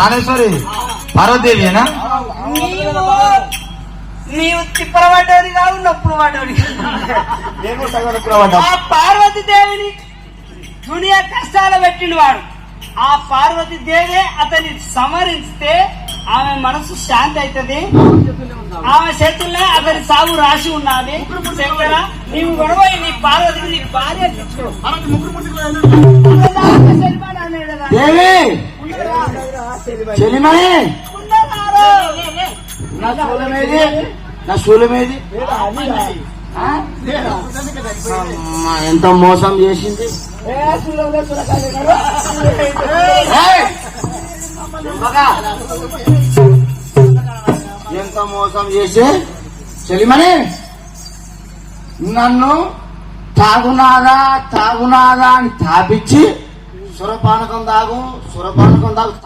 ప్రాణేశ్వరి పార్వతీదేవియేనా? నీవు నీవు తిప్పల పడ్డది కాదు నొప్పులు పడ్డది నేను సగం ఎప్పుడు పడ్డా. ఆ పార్వతి దేవిని దునియా కష్టాలు పెట్టిన వాడు. ఆ పార్వతి దేవే అతన్ని సమరిస్తే ఆమె మనసు శాంతి అవుతుంది ఆమె చేతుల్లో అతని సాగు రాసి ఉన్నది. శంకర నీవు గొడవ నీ పార్వతికి నీ భార్య తెచ్చుకో. చెలిమణి నా శూలమేది నా శూలమేది ఎంత మోసం చేసింది? ఎంత మోసం చేసి? చెలిమని! నన్ను తాగునాదా తాగునాదా అని తాపించి ಸುರಪಾನಕ್ಕೊಂದಾಗು ಸುರಪಾನಕ್ಕೊಂದಾಗ